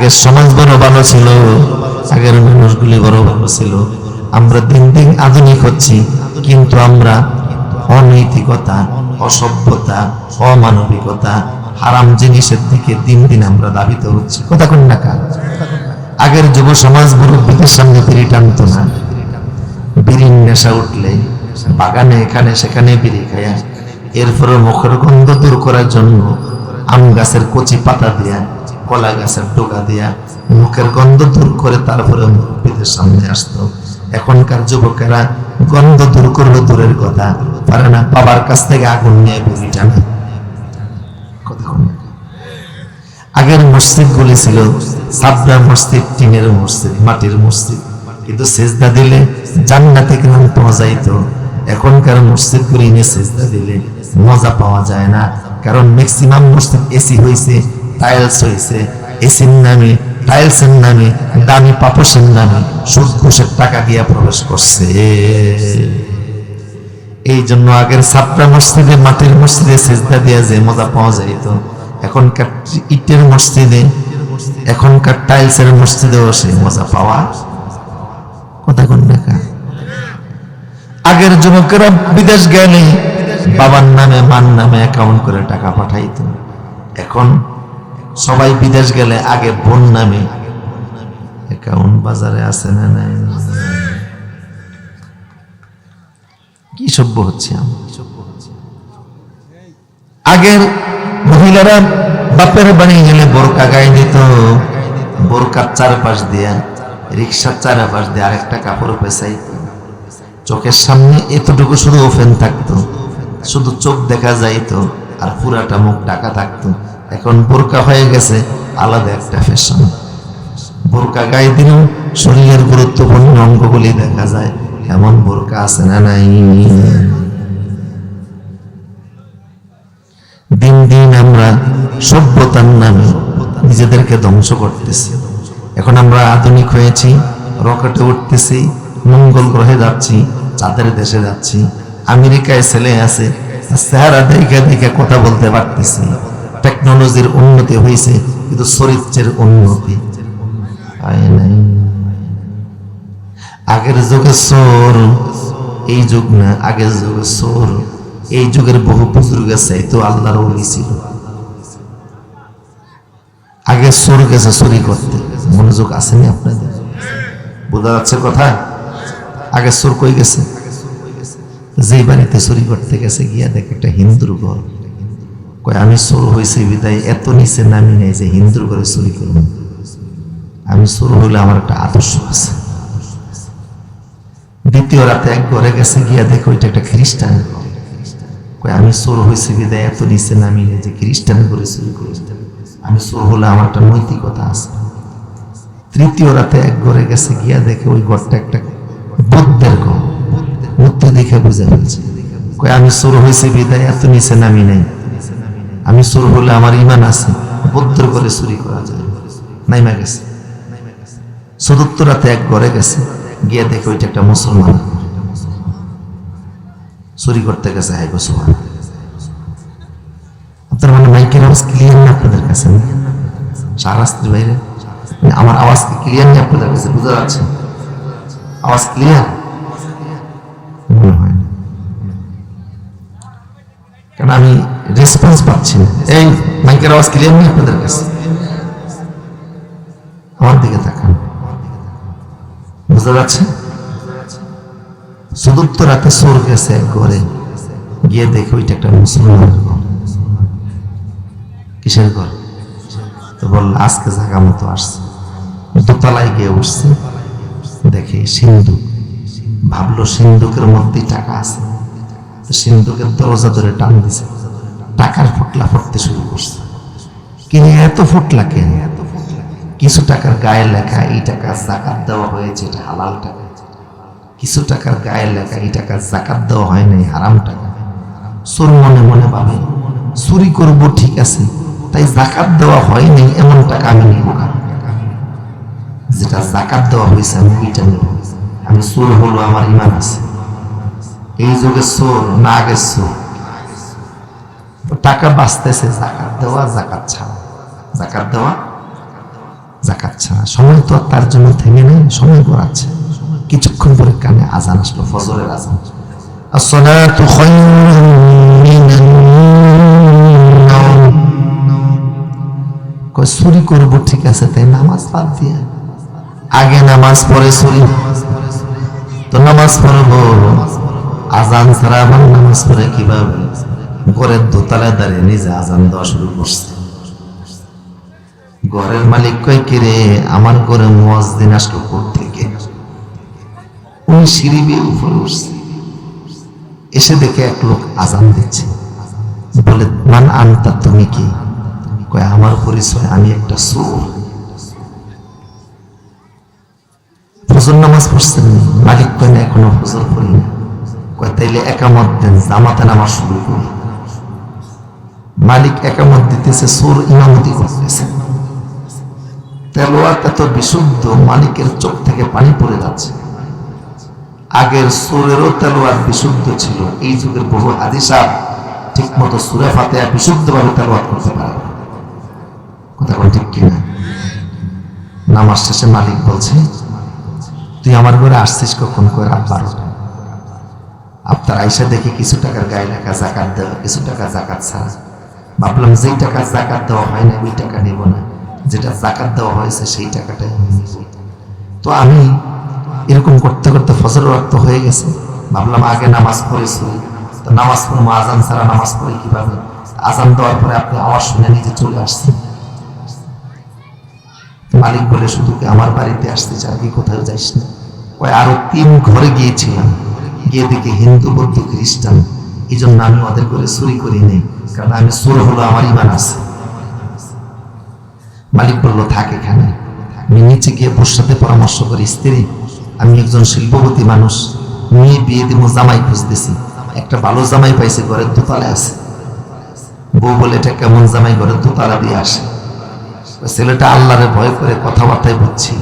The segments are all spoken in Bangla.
আগের সমাজ বড় ভালো ছিল, আগের মানুষগুলি বড় ভালো ছিল। আমরা দিন দিন আধুনিক হচ্ছি, কিন্তু আমরা অনৈতিকতা, অসভ্যতা, অমানবিকতা, হারাম জিনিসের দিকে দিন দিন আমরা দাবিত হচ্ছি। কথা কোন না আগের যুব সমাজ মুরব্বীদের সামনে বিড়ি টানতো না। বিড়ির নেশা উঠলে বাগানে এখানে সেখানে বিড়ি খায়া এরপরে মুখের গন্ধ দূর করার জন্য আম গাছের কচি পাতা দিয়া কলা গাছের ডোকা দিয়া মুখের গন্ধ দূর করে তারপরে মুরব্বীদের সামনে আসতো। এখনকার যুবকেরা গন্ধ দূর করল দূরের কথা, পারে না বাবার কাছ থেকে আগুন নিয়ে বিড়ি টানে। আগের মসজিদ গুলি ছিল সাবরা মসজিদ, টিনের মসজিদ, মাটির মসজিদ। কিন্তু সেজদা দিলে জান্নাতে কেমন পাওয়া যাইতো? এখনকার মসজিদ গুলি নিয়ে সেজদা দিলে মজা পাওয়া যায় না। কারণ ম্যাক্সিমাম মসজিদ এসি হয়েছে টাইলস হয়েছে এসির নামে টাইলসের নামে, দামি পাপসের নামে সুদ টাকা দিয়ে প্রবেশ করছে। এই জন্য আগের সাপড়া মসজিদে, মাটির মসজিদে সেজদা দিয়া যে মজা পাওয়া যাইত, এখনকার ইটের মসজিদে, এখনকার টাইলসের মসজিদেও সেই মজা পাওয়া কথা কোন দেখা আগের যুবকেরা বিদেশ গেলে বাবার নামে, মার নামে অ্যাকাউন্ট করে টাকা পাঠাইত। এখন সবাই বিদেশ গেলে আগে বোন নামে। অ্যাকাউন্ট বাজারে আছে না নাই? কি সভ্য হচ্ছে আগের মহিলারা বাপের বাড়ি গেলে বোরকা গায়ে দিত, বোরকার চারপাশ দিয়া, রিক্সার চারপাশ দিয়ে আরেকটা কাপড় পেঁচাইত। চোখের সামনে এতটুকু শুধু ওপেন থাকতো, শুধু চোখ দেখা যাইতো আর পুরাটা মুখ ঢাকা থাকতো। এখন বোরকা হয়ে গেছে, আলাদা একটা ফ্যাশন বোরকা গায়ে দিলেও শরীরের গুরুত্বপূর্ণ অঙ্গগুলি দেখা যায়, এমন বোরকা আছে না নাই? দিন দিন আমরা সভ্যতার নামে নিজেদেরকে ধ্বংস করতেছি। এখন আমরা আধুনিক হয়েছি, রকেটে উঠতেছি, মঙ্গল গ্রহে যাচ্ছি, চাঁদের দেশে যাচ্ছি, আমেরিকায় ছেলে আছে, চেহারা দেখে দেখে কথা বলতে পারতেছি। টেকনোলজির উন্নতি হয়েছে কিন্তু চরিত্রের উন্নতি নাই। আগের যুগে চোর, এই যুগ না, আগের যুগে চোর, এই যুগের বহু বুজুর্গের চাইতো আল্লাহর ওলি ছিল। আগে চোর গেছে চুরি করতে, মনোযোগ আসেনি আপনাদের? বোঝা যাচ্ছে কথা? আগে চোর কই গেছে? যেই বাড়িতে চুরি করতে গেছে, গিয়া দেখে একটা হিন্দুর ঘর। কয়, আমি চোর হয়েছে বিদায়, এত নিচে নামি নাই যে হিন্দুর ঘরে চুরি করব। আমি চোর হইলে আমার একটা আদর্শ আছে। দ্বিতীয় রাতে এক ঘরে গেছে, গিয়া দেখো ওইটা একটা খ্রিস্টান। ঘর। কয়, আমি চোর হয়েছি বিদায়, এত নিচে নামি নাই যে খ্রিস্টান করে চুরি করি আমি চোর হলে আমার একটা নৈতিকতা আছে। তৃতীয় রাতে এক ঘরে গেছে, গিয়া দেখে ওই ঘরটা একটা বুদ্ধের ঘর। মূর্তি দেখে বুঝে ফেলছে। কয়, আমি চোর হয়েছি বিদায়, এত নিচে নামি নাই। আমি চোর হলে আমার ইমান আছে বৌদ্ধর করে চুরি করা যায়। নাইমা গেছে। চতুর্থ রাতে এক ঘরে গেছে, গিয়ে দেখে ওইটা একটা মুসলমান। চুরি করতে গেছে হাই বছর আপনার মানে মাইকের আওয়াজ ক্লিয়ার না আপনাদের কাছে? না? শাহরাস্তির বাইরে? আমার আওয়াজ কি ক্লিয়ার নেই আপনাদের কাছে? বুঝা যাচ্ছে? আওয়াজ ক্লিয়ার মনে হয় কারণ আমি রেসপন্স পাচ্ছি না। এই মাইকের আওয়াজ ক্লিয়ার নেই আপনাদের কাছে? আমার দিকে তাকান। বুঝতে যাচ্ছে? চতুর্থ রাতে চোর গেছে এক ঘরে গিয়ে দেখে ওইটা একটা মুসলমানের ঘর। কিসের ঘর? তো বলল, আজকে জায়গা মতো আসছে। দোতলায় গিয়ে উঠছে। দেখে সিন্ধু। ভাবলো সিন্ধুকের মধ্যেই টাকা আছে। সিন্ধুকের দরজা ধরে টান দিছে। টাকার ফুটলা ফুটতে শুরু করছে। কিন্তু এত ফুটলা কেন? এত কিছু টাকার গায়ে লেখা, এই টাকা জাকাত দেওয়া হয়েছে, এটা হালাল টাকা। কিছু টাকার গায়ে লেখা, এই টাকা জাকাত দেওয়া হয় নাই, হারাম টাকা। চোর মনে মনে ভাবে, চুরি করব, ঠিক আছে, তাই জাকাত দেওয়া হয়নি এমন টাকা আমি নিব না। যেটা জাকাত দেওয়া হয়েছে, আমি ওইটা নেব। আমি চোর হলো, আমার ইমান আছে। এই যুগে চোর, না আগের চোর। টাকা বাঁচতেছে, জাকাত দেওয়া, জাকাত ছাড়া। জাকাত দেওয়া, জাকাত আচ্ছা সময় তো তার জন্য থেমে নেই, সময় গড়াচ্ছে। কিছুক্ষণ পরে কানে আজান আসলো, ফজরের আজান। করব, ঠিক আছে, তাই নামাজ বাদ দিয়ে। আগে নামাজ পড়ে চুরি। তো নামাজ পড়ব? আজান ছাড়া আবার নামাজ পড়ে কীভাবে? ঘরের দোতলায় দাঁড়িয়ে নিজে আজান দেওয়া শুরু করছে। ঘরের মালিক কয় কিরে আমার ঘরে মুয়াজ্জিন আসলো থেকে? উনি সিঁড়ি বেয়ে উপরে উঠছে। এসে দেখে এক লোক আজান দিচ্ছে। বলে, মান আনতা, তুমি কি? কয়, আমার পরিচয়, আমি একটা চোর। ফজর নামাজ পড়ছেন মালিক কয়, না, এখনও ফজর পড়ি না কয়, তাইলে একামত দেন, জামাতে নামাজ শুরু করি মালিক একামত দিতেছে, সুর ইমামতি করতেছে। তেলোয়াত এত বিশুদ্ধ, মালিকের চোখ থেকে পানি পড়ে যাচ্ছে। আগের সুরেরও তেলোয়ার বিশুদ্ধ ছিল। এই যুগের বহু হাদিসা ঠিক মতো সুরে ফাতেহা বিশুদ্ধভাবে তেলোয়াত করতে পারে। কথা কোন ঠিক কিনা? নামাজ শেষে মালিক বলছে, তুই আমার ঘরে আসছিস কখন করে বারোটা আপনার আইসা দেখি কিছু টাকার গায়ে লেখা জাকাত দেওয়া, কিছু টাকা জাকাত ছাড়া ভাবলাম যেই টাকা জাকাত দেওয়া হয় না, ওই টাকা নেব না। যেটা জাকাত দেওয়া হয়েছে, সেই টাকাটাই তো আমি এরকম করতে করতে ফজর রক্ত হয়ে গেছে। ভাবলাম আগে নামাজ পড়েছি তো নামাজ পড়ে আজান ছাড়া নামাজ পড়ে কীভাবে? আজান দেওয়ার পরে আপনি আওয়াজ শুনে নিজে চলে আসছেন। মালিক বলে, শুধু কি আমার বাড়িতে আসতে কি কোথাও যাইস না? ওই আরও তিন ঘরে গিয়েছিলাম। গিয়ে দেখি হিন্দু, বৌদ্ধ, খ্রিস্টান। এই জন্য আমি ওদের করে চুরি করি নেই, কারণ আমি চোর হলো আমার ইমান আছে। মালিক বলল এখানে। আমি নিচে গিয়ে বোর সাথে পরামর্শ করি, স্ত্রী, আমি একজন শিল্পপতি মানুষ, মেয়ে বিয়ে দিব, জামাই খুঁজতেছি। একটা ভালো জামাই পাইছে, ঘরের দোতলায় আছে। বউ বলে, এটা কেমন জামাই, ঘরের দোতলা দিয়ে আসে? ছেলেটা আল্লাহরে ভয় করে কথাবার্তায় বুঝছি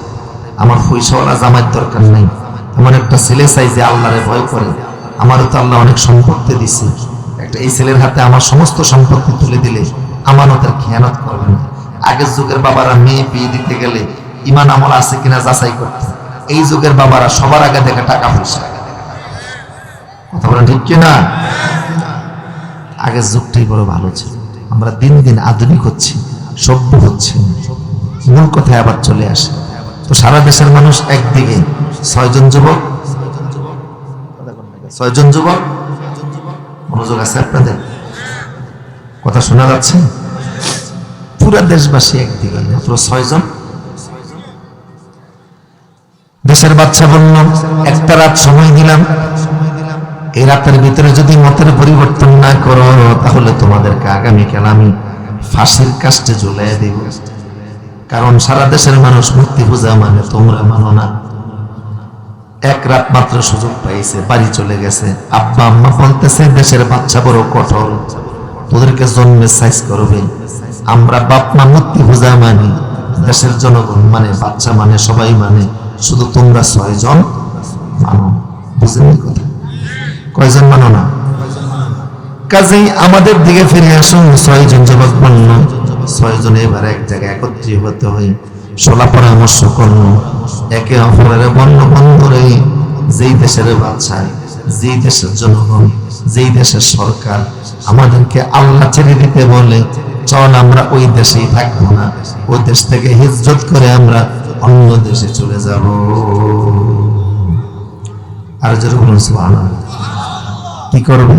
আমার পয়সাওয়ালা জামাইয়ের দরকার নেই। আমার একটা ছেলে চাই যে আল্লাহরে ভয় করে। আমারও তো আল্লাহ অনেক সম্পত্তি দিছে। একটা এই ছেলের হাতে আমার সমস্ত সম্পত্তি তুলে দিলে আমানতের খেয়ানত করবে না। আগের যুগের বাবারা মেয়ে বিয়ে দিতে গেলে ইমান আমল আছে কিনা যাচাই করতে। এই যুগের বাবারা সবার আগে দেখে টাকা পয়সা। কথা বলেন ঠিক কিনা আগের যুগটাই বড় ভালো ছিল। আমরা দিন দিন আধুনিক হচ্ছি, সভ্য হচ্ছি। মূল কথায় আবার চলে আসে। তো সারা দেশের মানুষ একদিকে ছয়জন যুবক ছয়জন যুবক, মনোযোগ আছে আপনাদের? কথা শোনা যাচ্ছে? পুরা দেশবাসী একদিকে, মাত্র ছয়জন। দেশের বাচ্চা বলল একটা রাত সময় দিলাম। এই রাতের ভিতরে যদি মতের পরিবর্তন না করো, তাহলে তোমাদেরকে আগামীকাল আমি ফাঁসির কাস্টে ঝুলাই দেব। কারণ সারা দেশের মানুষ মূর্তি পূজা মানে তোমরা মানো না। এক রাত মাত্র সুযোগ পাইছে, বাড়ি চলে গেছে। আব্বা, আম্মা বলতেছে, দেশের বাচ্চা বড় কঠোর। তোদেরকে জন্মে সাইজ করবে। আমরা বাপ মা মূর্তি পূজা মানি। দেশের জনগণ মানে বাচ্চা মানে সবাই মানে। শুধু তোমরা ছয়জন মানো। বুঝলেন কথা? কয়জন মানো না? কাজেই আমাদের দিকে ফিরে আসুন। ছয়জন যুবক বলল ছয়জন এবার এক জায়গায় একত্রিত হতে হয়। সোলা পরামর্শ করল একে অপরের বন্য বন্ধুরে যেই দেশের বাচ্চা যেই দেশের জনগণ, যেই দেশের সরকার, আমাদেরকে আল্লাহ ছেড়ে দিতে বলে, চল আমরা ওই দেশেই থাকব না। ওই দেশ থেকে হিজরত করে আমরা অন্য দেশে চলে যাব। আর যেরকম কি করবে?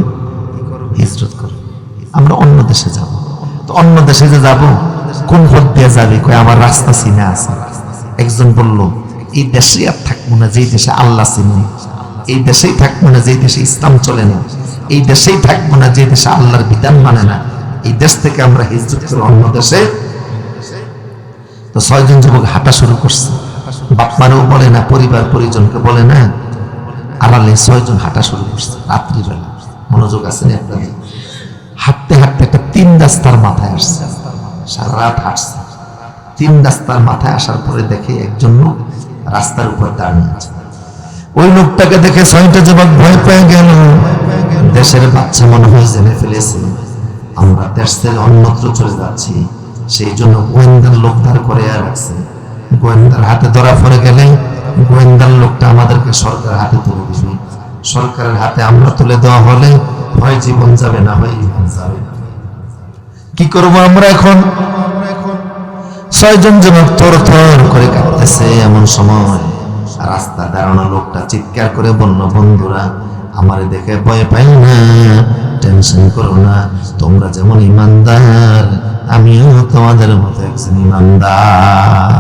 হিজরত করবে। আমরা অন্য দেশে যাব। তো অন্য দেশে যে যাব? কোন পথ দিয়ে যাবে? কয়, আমার রাস্তা চিনে আছে। একজন বলল, এই দেশে আর থাকব না, যেই দেশে আল্লাহ চিনি। এই দেশেই থাকব না, যেই দেশে ইসলাম চলে না। এই দেশেই থাকব না যে দেশে আল্লাহর বিধান মানে না। এই দেশ থেকে আমরা হিজরত করে অন্য দেশে তো ছয়জন যুবক হাঁটা শুরু করছে। বাপ মারেও বলে না, পরিবার পরিজনকে বলে না। আড়ালে ছয়জন হাঁটা শুরু করছে, রাত্রিবেলা। মনোযোগ আছে না হাঁটতে হাঁটতে একটা তিন রাস্তার মাথায় আসছে। সারা রাত হাঁটছে তিন রাস্তার মাথায় আসার পরে দেখে একজন লোক রাস্তার উপর দাঁড়িয়ে আছে। ওই লোকটাকে দেখে ছয়টা যুবক ভয় পেয়ে গেল। দেশের বাচ্চা মনে হয় জেনে ফেলেছে, আমরা দেশ থেকে অন্যত্র চলে যাচ্ছি। সেই জন্য গোয়েন্দার লোক ধার করে রাখছে গোয়েন্দার হাতে ধরা পড়ে গেলে গোয়েন্দার লোকটা আমাদেরকে সরকার হাতে তুলে দিবে। সরকারের হাতে আমরা তুলে দেওয়া হলে হয় জীবন যাবে, না হয় জীবন যাবে। কি করব আমরা এখন? ছয়জন যুবক থর থর করে কাঁদতেছে এমন সময় রাস্তা দাঁড়ানো লোকটা চিৎকার করে বন্য বন্ধুরা, আমারে দেখে ভয় পাই না, টেনশন করো না, তোমরা যেমন ইমানদার, আমিও তোমাদের মতো একজন ইমানদার।